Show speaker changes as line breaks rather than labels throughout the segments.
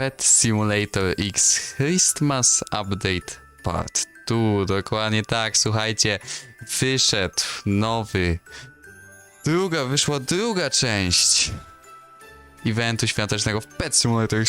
Pet Simulator X Christmas Update Part 2. Dokładnie tak, słuchajcie. Wyszedł nowy. Druga, wyszła druga część eventu świątecznego w Pet Simulator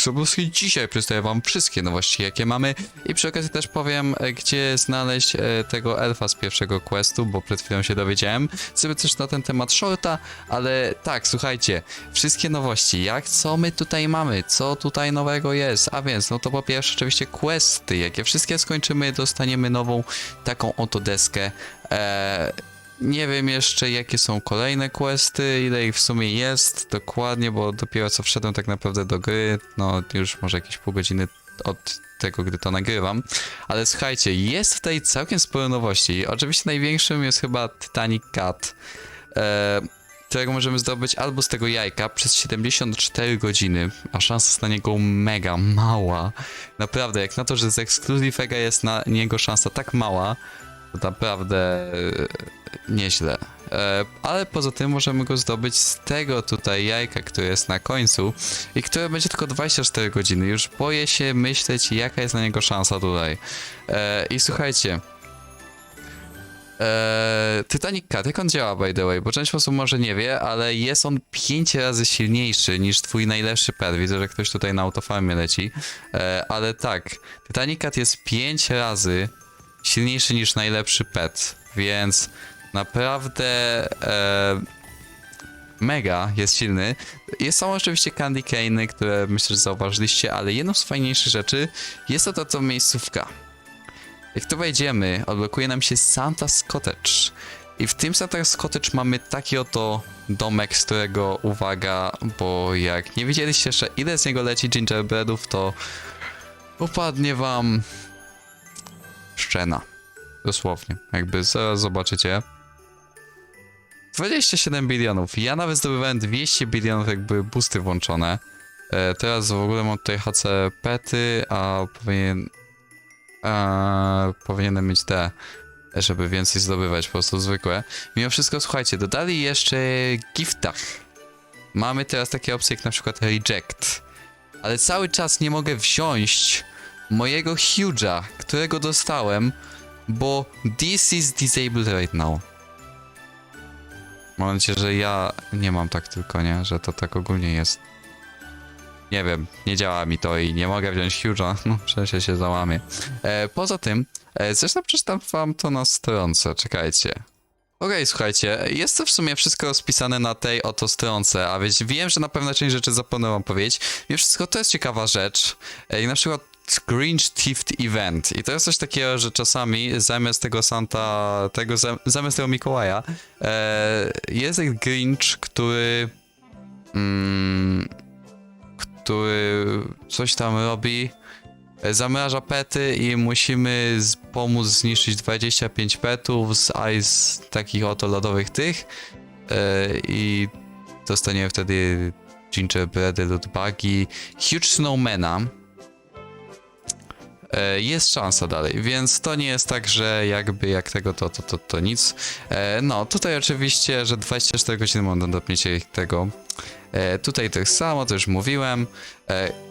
dzisiaj przedstawię wam wszystkie nowości, jakie mamy. I przy okazji też powiem, e, gdzie znaleźć e, tego elfa z pierwszego questu, bo przed chwilą się dowiedziałem. Sobie też na ten temat shorta, ale tak, słuchajcie, wszystkie nowości, jak co my tutaj mamy, co tutaj nowego jest, a więc, no to po pierwsze oczywiście questy, jakie wszystkie skończymy, dostaniemy nową taką oto deskę. Eee, nie wiem jeszcze jakie są kolejne questy, ile ich w sumie jest dokładnie, bo dopiero co wszedłem tak naprawdę do gry, no już może jakieś pół godziny od tego, gdy to nagrywam. Ale słuchajcie, jest tutaj całkiem sporo nowości. Oczywiście największym jest chyba Titanic Cat, e, którego możemy zdobyć albo z tego jajka przez 74 godziny, a szansa na niego mega mała. Naprawdę, jak na to, że z Exclusive jest na niego szansa tak mała, naprawdę e, nieźle. E, ale poza tym możemy go zdobyć z tego tutaj jajka, które jest na końcu i które będzie tylko 24 godziny. Już boję się myśleć, jaka jest na niego szansa tutaj. E, I słuchajcie. Titanic Cat, jak on działa by the way? Bo część osób może nie wie, ale jest on 5 razy silniejszy niż twój najlepszy pet. Widzę, że ktoś tutaj na autofarmie leci. Ale tak, Titanic Cat jest 5 razy silniejszy niż najlepszy pet, więc naprawdę e, mega jest silny. Jest są oczywiście Candy Cane'y, które myślę, że zauważyliście, ale jedną z fajniejszych rzeczy jest to ta to miejscówka. Jak tu wejdziemy, odblokuje nam się Santa's Cottage. I w tym Santa's Cottage mamy taki oto domek, z którego, uwaga, bo jak nie widzieliście jeszcze ile z niego leci gingerbreadów, to upadnie wam szczena. Dosłownie. Jakby zaraz zobaczycie. 27 bilionów. Ja nawet zdobywałem 200 bilionów jakby boosty włączone. E, teraz w ogóle mam tutaj HC pety, a powinien... E, powinienem mieć te, żeby więcej zdobywać, po prostu zwykłe. Mimo wszystko, słuchajcie, dodali jeszcze giftach. Mamy teraz takie opcje jak na przykład reject. Ale cały czas nie mogę wziąć mojego Huge'a, którego dostałem, bo this is disabled right now. Mam nadzieję, że ja nie mam tak tylko, nie? Że to tak ogólnie jest. Nie wiem, nie działa mi to i nie mogę wziąć Huge'a, no przecież się załamię. E, poza tym, e, zresztą przeczytam wam to na stronce, czekajcie. Okej, słuchajcie, jest to w sumie wszystko rozpisane na tej oto stronce, a więc wiem, że na pewno część rzeczy zapomniałem powiedzieć. Mimo wszystko to jest ciekawa rzecz. E, I na przykład Grinch Thief Event. I to jest coś takiego, że czasami zamiast tego Santa, tego zam- zamiast tego Mikołaja, e, jest Grinch, który mm, który coś tam robi, zamraża pety i musimy z, pomóc zniszczyć 25 petów z ice takich oto lodowych tych e, i dostaniemy wtedy gingerbready, lootbagi, huge snowmana. E, Jest szansa dalej, więc to nie jest tak, że jakby jak tego to, to, to, to nic. E, No, tutaj oczywiście, że 24 godziny można dopnieć tego. E, Tutaj tak samo, to już mówiłem.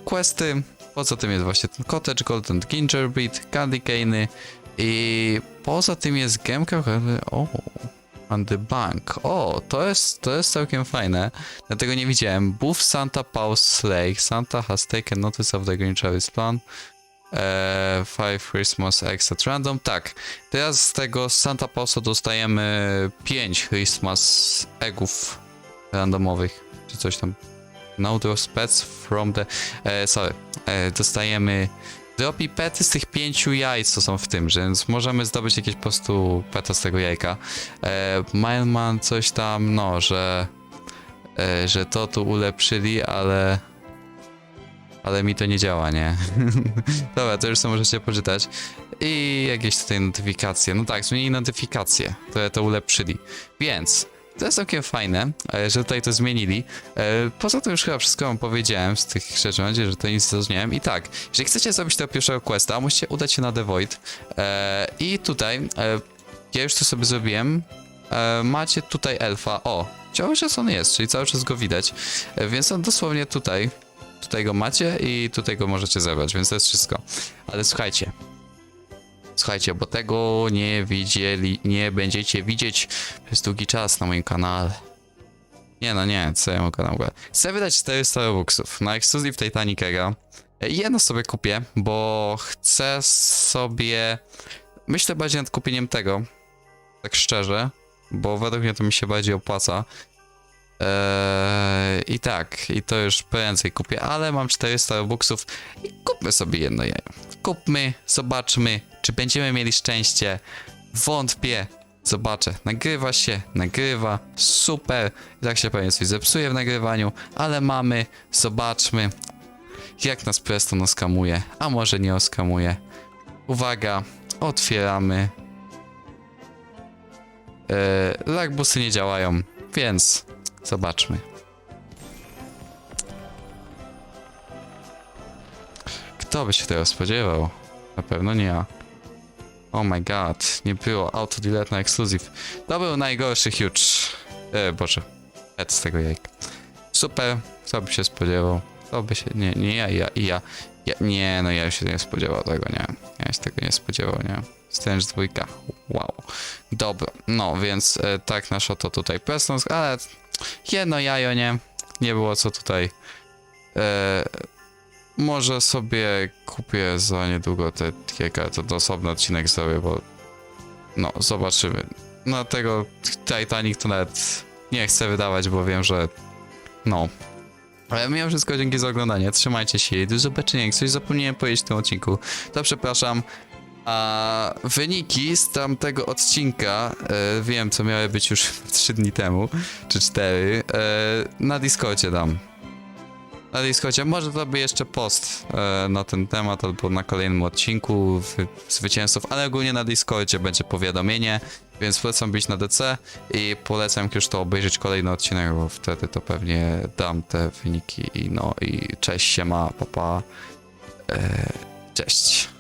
Questy, poza tym jest właśnie ten Cottage, Golden Gingerbread, Candy Cane'y i poza tym jest gemka, o, on the bank. O, to jest, to jest całkiem fajne. Dlatego nie widziałem. Buff Santa Paul's Slay. Santa has taken notice of the Grinch's plan. Eee, five Christmas at random. Tak, teraz z tego Santa Pausa dostajemy 5 Christmas Eggów randomowych, czy coś tam. No those pets from the... E, sorry, e, dostajemy dropi pety z tych pięciu jaj, co są w tym, więc możemy zdobyć jakieś po prostu peta z tego jajka. E, Mileman coś tam, no, że... E, że to tu ulepszyli, ale ale mi to nie działa, nie? Dobra, to już sobie możecie poczytać. I jakieś tutaj notyfikacje. No tak, zmienili notyfikacje, które to ulepszyli. Więc to jest całkiem fajne, e, że tutaj to zmienili. E, Poza tym już chyba wszystko wam powiedziałem z tych rzeczy, że to nic nie. I tak, jeżeli chcecie zrobić tego pierwszego questa, musicie udać się na The Void. E, I tutaj, ja już to sobie zrobiłem. Macie tutaj elfa. O, cały czas on jest, czyli cały czas go widać. Więc on dosłownie tutaj tutaj go macie i tutaj go możecie zebrać, więc to jest wszystko. Ale słuchajcie, słuchajcie, bo tego nie widzieli, nie będziecie widzieć przez długi czas na moim kanale. Nie no nie, co ja mogę na ogóle. Chcę wydać 400 robuxów na Exclusive Titanic Era. Jedno sobie kupię, bo chcę sobie... Myślę bardziej nad kupieniem tego, tak szczerze, bo według mnie to mi się bardziej opłaca. Eee, I tak, i to już prędzej kupię, ale mam 400 robuxów i kupmy sobie jedno jajo. Kupmy, zobaczmy, czy będziemy mieli szczęście. Wątpię. Zobaczę, nagrywa się, nagrywa, super. I tak się pewnie coś zepsuje w nagrywaniu, ale mamy, zobaczmy, jak nas Preston oskamuje, a może nie oskamuje. Uwaga, otwieramy. Eee, lagbusy nie działają, więc zobaczmy. Kto by się tego spodziewał? Na pewno nie ja. Oh my god, nie było auto delete na. To był najgorszy huge. E, boże, head z tego jajka. Super, kto by się spodziewał? Kto by się, nie, nie ja, ja, ja. ja. Nie, no ja się nie spodziewał tego, nie. Ja się tego nie spodziewał, nie. Strange dwójka, wow. Dobra, no więc e, tak nasz oto tutaj Preston, ale jedno jajo, nie. Nie było co tutaj. E, może sobie kupię za niedługo te kilka, to, to osobny odcinek zrobię, bo no, zobaczymy. Na tego Titanic to nawet nie chcę wydawać, bo wiem, że no. Ale mimo wszystko dzięki za oglądanie, trzymajcie się i do zobaczenia. Jak coś zapomniałem powiedzieć w tym odcinku, to przepraszam. A wyniki z tamtego odcinka, e, wiem co miały być już 3 dni temu, czy 4, e, na Discordzie dam na Discordzie. Może zrobię jeszcze post e, na ten temat albo na kolejnym odcinku wy, zwycięzców, ale ogólnie na Discordzie będzie powiadomienie, więc polecam być na DC i polecam już to obejrzeć kolejny odcinek, bo wtedy to pewnie dam te wyniki i no i cześć, siema, papa, e, cześć.